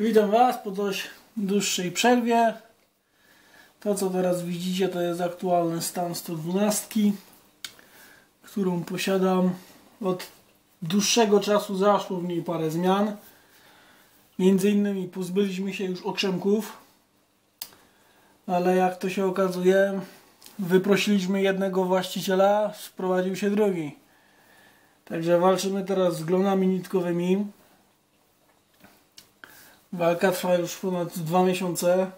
Witam Was po dość dłuższej przerwie. To co teraz widzicie to jest aktualny stan 112, którą posiadam. Od dłuższego czasu zaszło w niej parę zmian. Między innymi pozbyliśmy się już okrzemków, ale jak to się okazuje, wyprosiliśmy jednego właściciela, sprowadził się drugi. Także walczymy teraz z glonami nitkowymi. Walka trwa już ponad dwa miesiące.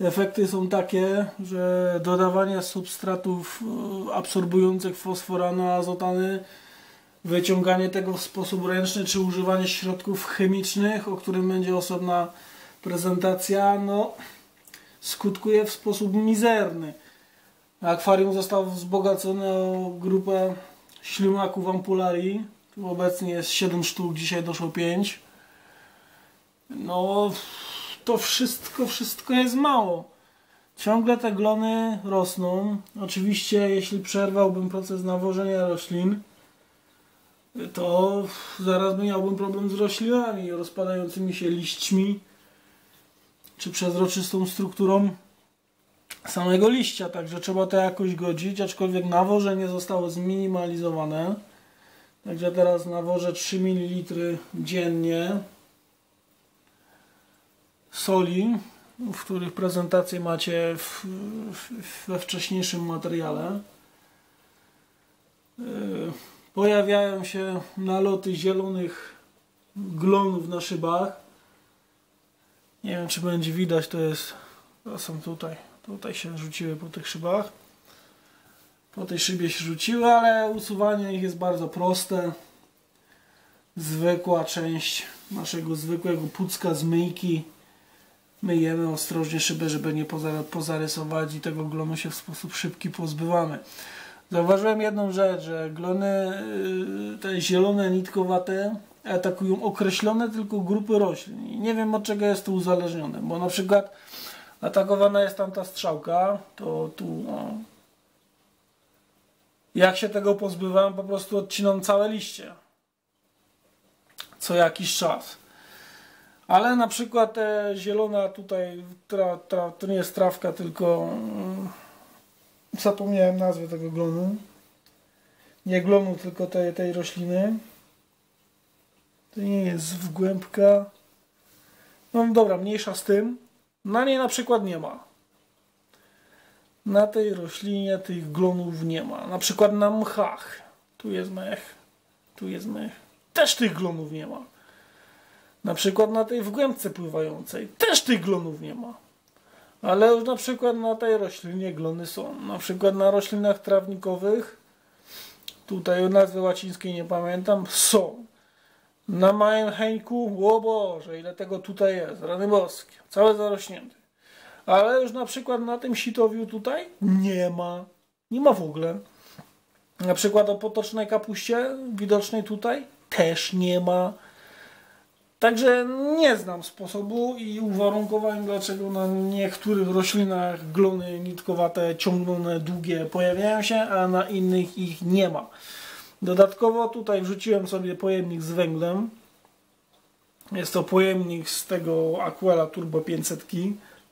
Efekty są takie, że dodawanie substratów e, absorbujących fosforano azotany, wyciąganie tego w sposób ręczny, czy używanie środków chemicznych, o którym będzie osobna prezentacja, no skutkuje w sposób mizerny. Akwarium zostało wzbogacone o grupę ślimaków ampularii. Tu obecnie jest 7 sztuk, dzisiaj doszło 5. No, to wszystko, wszystko jest mało. Ciągle te glony rosną. Oczywiście, jeśli przerwałbym proces nawożenia roślin, to zaraz miałbym problem z roślinami rozpadającymi się liśćmi, czy przezroczystą strukturą samego liścia. Także trzeba to jakoś godzić, aczkolwiek nawożenie zostało zminimalizowane. Także teraz nawożę 3 ml dziennie soli, w których prezentację macie w, w, we wcześniejszym materiale. E, pojawiają się naloty zielonych glonów na szybach. Nie wiem, czy będzie widać, to jest. To są tutaj. Tutaj się rzuciły po tych szybach. Po tej szybie się rzuciły, ale usuwanie ich jest bardzo proste. Zwykła część naszego zwykłego pucka z myjki myjemy ostrożnie szybę, żeby nie pozarysować i tego glonu się w sposób szybki pozbywamy. Zauważyłem jedną rzecz, że glony y, te zielone, nitkowate atakują określone tylko grupy roślin. Nie wiem od czego jest to uzależnione, bo na przykład atakowana jest tam ta strzałka, to tu no. jak się tego pozbywam, po prostu odcinam całe liście. Co jakiś czas. Ale na przykład te zielona tutaj, tra, tra, to nie jest trawka, tylko mm, zapomniałem nazwy tego glonu. Nie glonu, tylko tej, tej rośliny. To nie jest wgłębka. No dobra, mniejsza z tym. Na niej na przykład nie ma. Na tej roślinie tych glonów nie ma. Na przykład na mchach. Tu jest mech. Tu jest mech. Też tych glonów nie ma. Na przykład na tej wgłębce pływającej też tych glonów nie ma. Ale już na przykład na tej roślinie glony są. Na przykład na roślinach trawnikowych, tutaj nazwy łacińskiej nie pamiętam, są. Na małym heńku, o Boże, ile tego tutaj jest, rany boskie, całe zarośnięte. Ale już na przykład na tym sitowiu tutaj nie ma. Nie ma w ogóle. Na przykład o potocznej kapuście, widocznej tutaj, też nie ma. Także nie znam sposobu i uwarunkowań, dlaczego na niektórych roślinach glony nitkowate, ciągnone, długie pojawiają się, a na innych ich nie ma. Dodatkowo tutaj wrzuciłem sobie pojemnik z węglem. Jest to pojemnik z tego Aquela Turbo 500,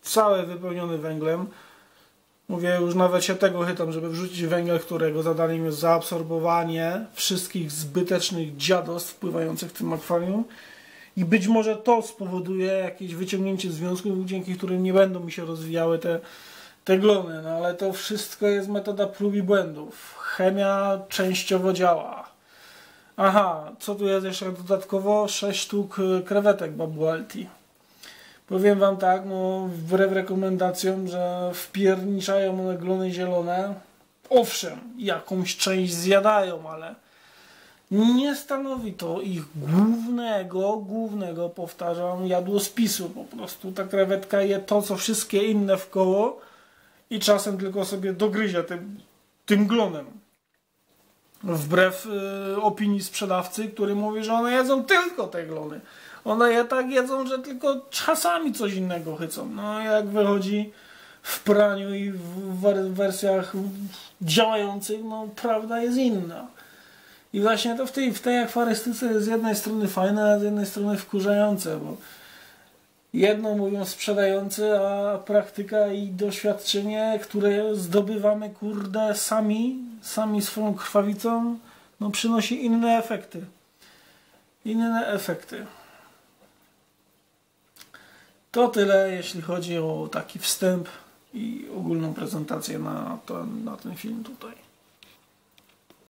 cały wypełniony węglem. Mówię, już nawet się tego chytam, żeby wrzucić węgiel, którego zadaniem jest zaabsorbowanie wszystkich zbytecznych dziadostw wpływających w tym akwarium i być może to spowoduje jakieś wyciągnięcie związków, dzięki którym nie będą mi się rozwijały te, te glony. No ale to wszystko jest metoda prób i błędów. Chemia częściowo działa. Aha, co tu jest jeszcze dodatkowo? 6 sztuk e, krewetek Babualti. Powiem Wam tak, no wbrew rekomendacjom, że wpierniczają one glony zielone. Owszem, jakąś część zjadają, ale nie stanowi to ich głównego, głównego, powtarzam, jadłospisu. Po prostu ta krewetka je to, co wszystkie inne w koło i czasem tylko sobie dogryzie tym, tym glonem. Wbrew y, opinii sprzedawcy, który mówi, że one jedzą tylko te glony. One je tak jedzą, że tylko czasami coś innego chycą. No jak wychodzi w praniu i w wersjach działających, no prawda jest inna. I właśnie to w tej, w tej akwarystyce jest z jednej strony fajne, a z jednej strony wkurzające, bo Jedno mówią sprzedający, a praktyka i doświadczenie, które zdobywamy, kurde, sami, sami swoją krwawicą, no przynosi inne efekty. Inne efekty. To tyle, jeśli chodzi o taki wstęp i ogólną prezentację na, to, na ten film tutaj.